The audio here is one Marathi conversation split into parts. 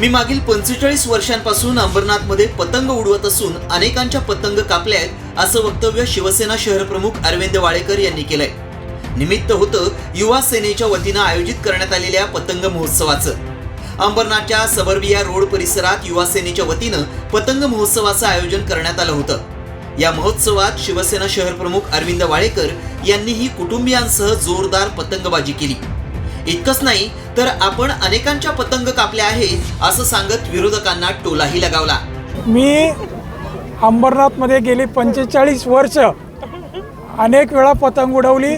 मी मागील पंचेचाळीस वर्षांपासून अंबरनाथमध्ये पतंग उडवत असून अनेकांच्या पतंग कापल्या आहेत असं वक्तव्य शिवसेना शहर प्रमुख अरविंद वाळेकर यांनी केलंय. निमित्त होतं युवा सेनेच्या वतीनं आयोजित करण्यात आलेल्या पतंग महोत्सवाचं. अंबरनाथच्या सबर्बिया रोड परिसरात युवा सेनेच्या वतीनं पतंग महोत्सवाचं आयोजन करण्यात आलं होतं. या महोत्सवात शिवसेना शहर प्रमुख अरविंद वाळेकर यांनीही कुटुंबियांसह जोरदार पतंगबाजी केली. इतकंच नाही तर आपण अनेकांच्या पतंग कापल्या आहेत असं सांगत विरोधकांना टोलाही लगावला. मी अंबरनाथमध्ये गेली पंचेचाळीस वर्ष. अनेक वेळा पतंग उडवली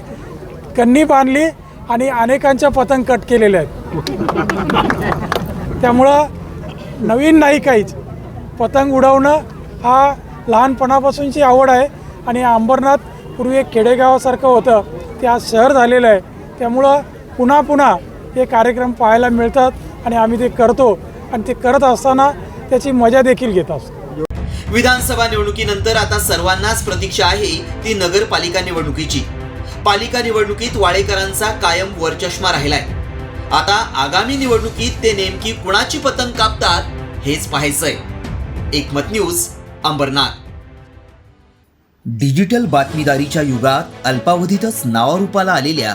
कन्नी बांधली आणि अनेकांच्या पतंग कट केलेल्या आहेत. त्यामुळं नवीन नाही काहीच. पतंग उडवणं हा लहानपणापासूनची आवड आहे आणि अंबरनाथ पूर्वी एक खेडेगावासारखं होतं. ते आज शहर झालेलं आहे. त्यामुळं पुन्हा पुन्हा हे कार्यक्रम पाहायला मिळतात आणि आम्ही ते करतो. आणि ते करत असताना त्याची मजा देखील घेत असतो. विधानसभा निवडणुकीनंतर आता सर्वांनाच प्रतीक्षा आहे ती नगरपालिका निवडणुकीची. पालिका निवडणुकीत वाळेकरांचा कायम वरचष्मा राहिलाय. आता आगामी निवडणुकीत ते नेमकी कुणाची पतंग कापतात हेच पाहायचंय. एकमत न्यूज अंबरनाथ. डिजिटल बातमीदारीच्या युगात अल्पावधीतच नावारूपाला आलेल्या